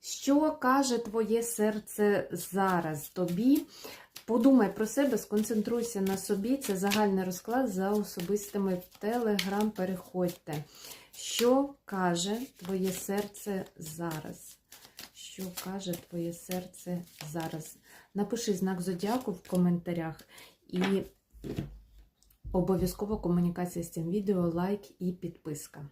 Що каже твоє серце зараз тобі? Подумай про себе, сконцентруйся на собі. Це загальний розклад за особистими Телеграм. Переходьте. Що каже твоє серце зараз? Що каже твоє серце зараз? Напиши знак зодіаку в коментарях і обов'язково комунікація з цим відео, лайк і підписка.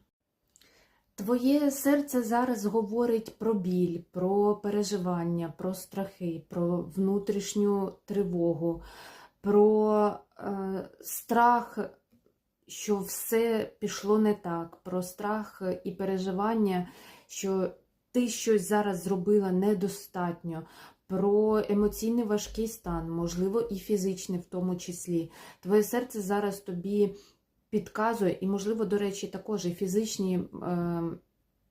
Твоє серце зараз говорить про біль, про переживання, про страхи, про внутрішню тривогу, про е, страх, що все пішло не так, про страх і переживання, що ти щось зараз зробила недостатньо, про емоційний важкий стан, можливо, і фізичний в тому числі. Твоє серце зараз тобі підказує, і, можливо, до речі, також і фізичні, е,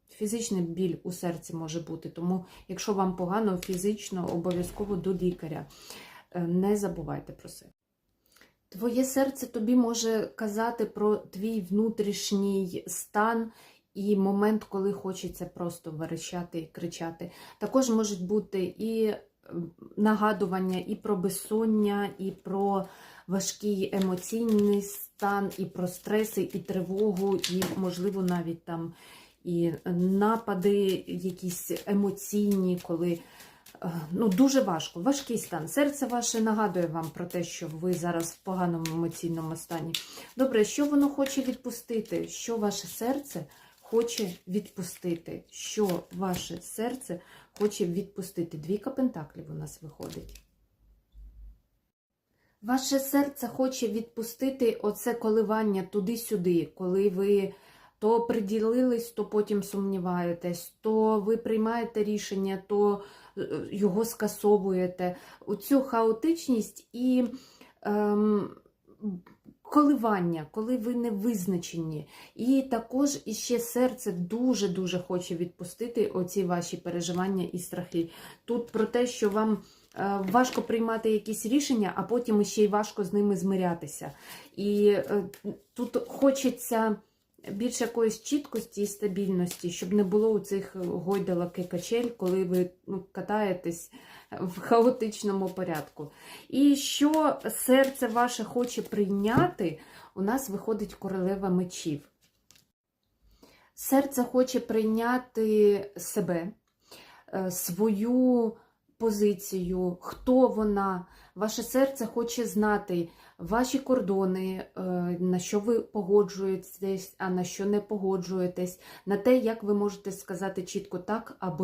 фізичний біль у серці може бути. Тому, якщо вам погано фізично, обов'язково до лікаря. Е, Не забувайте про це. Твоє серце тобі може казати про твій внутрішній стан і момент, коли хочеться просто верещати і кричати. Також можуть бути і нагадування і про безсоння, і про важкий емоційний стан, і про стреси, і тривогу, і, можливо, навіть там і напади якісь емоційні, коли е, ну, дуже важко, важкий стан. Серце ваше нагадує вам про те, що ви зараз в поганому емоційному стані. Добре, що воно хоче відпустити? Що ваше серце хоче відпустити? Що ваше серце хоче відпустити? Двійка пентаклів у нас виходить. Ваше серце хоче відпустити оце коливання туди-сюди, коли ви то приділились, то потім сумніваєтесь, то ви приймаєте рішення, то е, його скасовуєте. Оцю хаотичність і ем, коливання, коли ви не визначені. І також іще серце дуже-дуже хоче відпустити оці ваші переживання і страхи. Тут про те, що вам е, важко приймати якісь рішення, а потім ще й важко з ними змирятися. І е, тут хочеться більш якоїсь чіткості і стабільності, щоб не було у цих гойдалок і качель, коли ви ну, катаєтесь в хаотичному порядку. І що серце ваше хоче прийняти, у нас виходить королева мечів. Серце хоче прийняти себе, е, свою позицію, хто вона. Ваше серце хоче знати ваші кордони, е, на що ви погоджуєтесь, а на що не погоджуєтесь, на те, як ви можете сказати чітко так або ні.